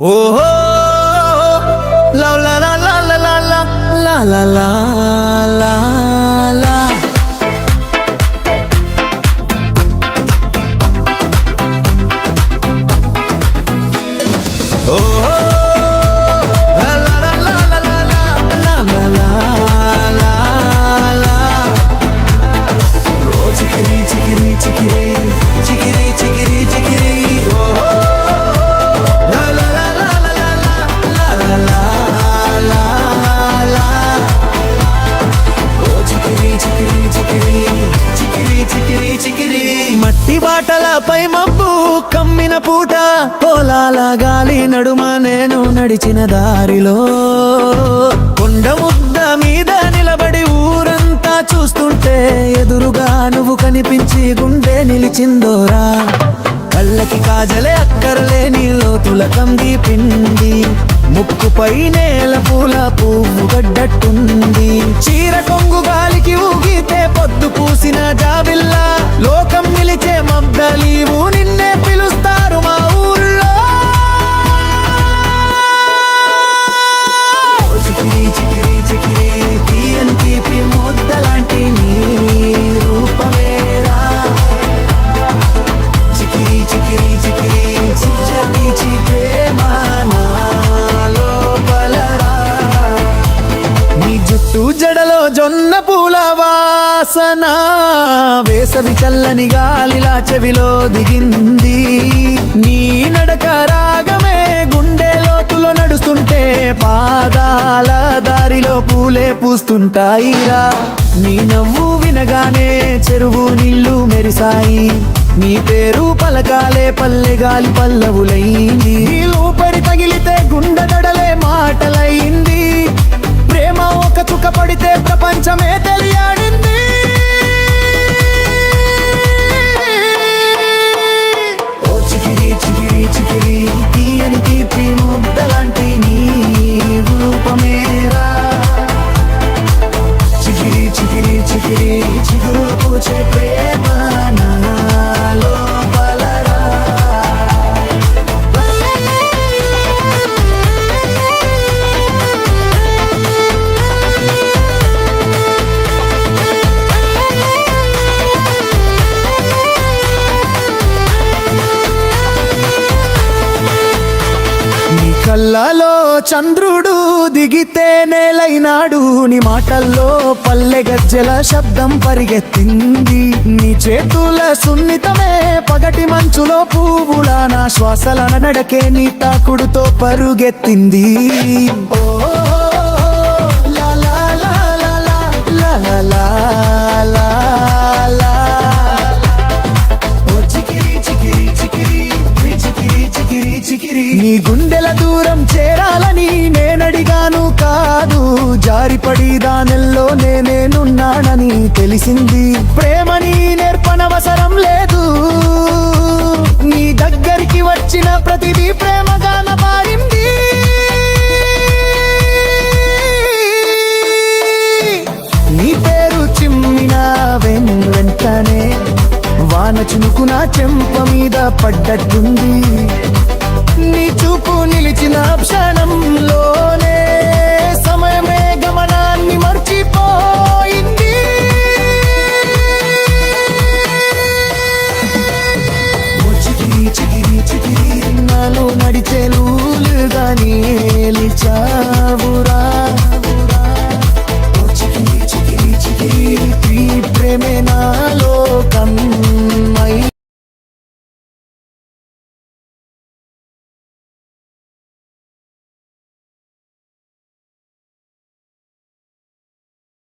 ও লা লা লা লা লা লা লা লা మబ్బు కమ్మిన పూట పొలాల గాలి నడుమ నేను నడిచిన దారిలో. కొండ ముద్ద మీద నిలబడి ఊరంతా చూస్తుంటే ఎదురుగా నువ్వు కనిపించి గుండె నిలిచిందోరా. కళ్ళకి కాజలే అక్కర్లేని లోతుల కంది పిండి. ముక్కుపై నేల పూల పువ్వు గడ్డట్టుంది. చీర కొంగు గాలికి ఊగితే పొద్దు పూసిన జాబిల్లా సూజడలో జడలో జొన్న పూల వాసన. వేసవి చల్లని గాలిలా చెవిలో దిగింది. నీ నడక రాగమే గుండె లోతులో నడుస్తుంటే పాదాల దారిలో పూలే పూస్తుంటాయిరా. నీ నవ్వు వినగానే చెరువు నీళ్ళు మెరిసాయి. నీ పేరు పలకాలే పల్లె గాలి పల్లవులైంది. కళ్ళలో చంద్రుడు దిగితే నేలైనాడు. నీ మాటల్లో పల్లె గజ్జెల శబ్దం పరిగెత్తింది. నీ చేతుల సున్నితమే పగటి మంచులో పువ్వుల నా శ్వాసల నడకే నీ తాకుడుతో పరుగెత్తింది. ఓ నీ గుండెల దూరం చేరాలని నేనడిగాను కాదు. జారిపడి దానెల్లో నేనేనున్నానని తెలిసింది. ప్రేమని నేర్పనవసరం లేదు. నీ దగ్గరికి వచ్చిన ప్రతిదీ ప్రేమగాన మారింది నీ పేరు చిమ్మిన వెంటనే వాన చినుకున చెంప మీద పడ్డట్టుంది. నీ చూపు నిలిచిన క్షణంలోనే